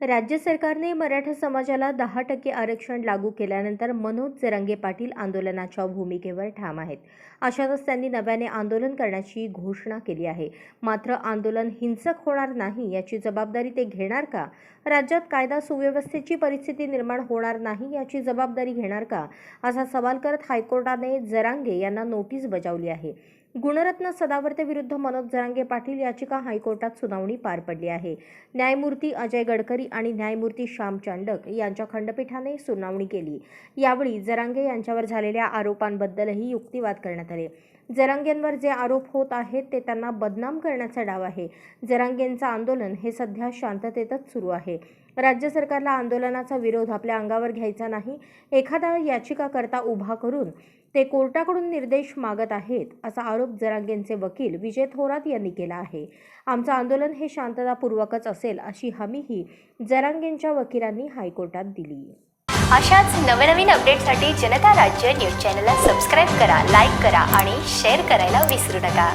राज्य सरकारने मराठा समाजाला दहा टक्के आरक्षण लागू केल्यानंतर मनोज जरांगे पाटील आंदोलनाच्या भूमिकेवर ठाम आहेत. अशातच त्यांनी नव्याने आंदोलन करण्याची घोषणा केली आहे. मात्र आंदोलन हिंसक होणार नाही याची जबाबदारी ते घेणार का? राज्यात कायदा सुव्यवस्थेची परिस्थिती निर्माण होणार नाही याची जबाबदारी घेणार का? असा सवाल करत हायकोर्टाने जरांगे यांना नोटीस बजावली आहे. गुणरत्न सदावर्ते विरुद्ध मनोज जरांगे पाटील याचिका हायकोर्टात सुनावणी पार पडली आहे. न्यायमूर्ती अजय गडकरी आणि न्यायमूर्ती श्याम चांडक यांच्या खंडपीठाने सुनावणी केली. यावेळी जरांगे यांच्यावर झालेल्या आरोपांबद्दलही युक्तिवाद करण्यात आले. जरांगेंवर जे आरोप होत आहेत ते त्यांना बदनाम करण्याचा डाव आहे. जरांगेंचं आंदोलन हे सध्या शांततेतच सुरू आहे. राज्य सरकारला आंदोलनाचा विरोध आपल्या अंगावर घ्यायचा नाही. एखादा याचिकाकर्ता उभा करून ते कोर्टाकडून निर्देश मागत आहेत असा आरोप जरांगेंचे वकील विजय थोरात यांनी केला आहे. आमचं आंदोलन हे शांततापूर्वकच असेल अशी हमीही जरांगेंच्या वकिलांनी हायकोर्टात दिली. अशाच नवनवीन अपडेटसाठी जनता राज्य न्यूज चॅनलला सबस्क्राईब करा लाईक करा आणि शेअर करायला विसरू नका.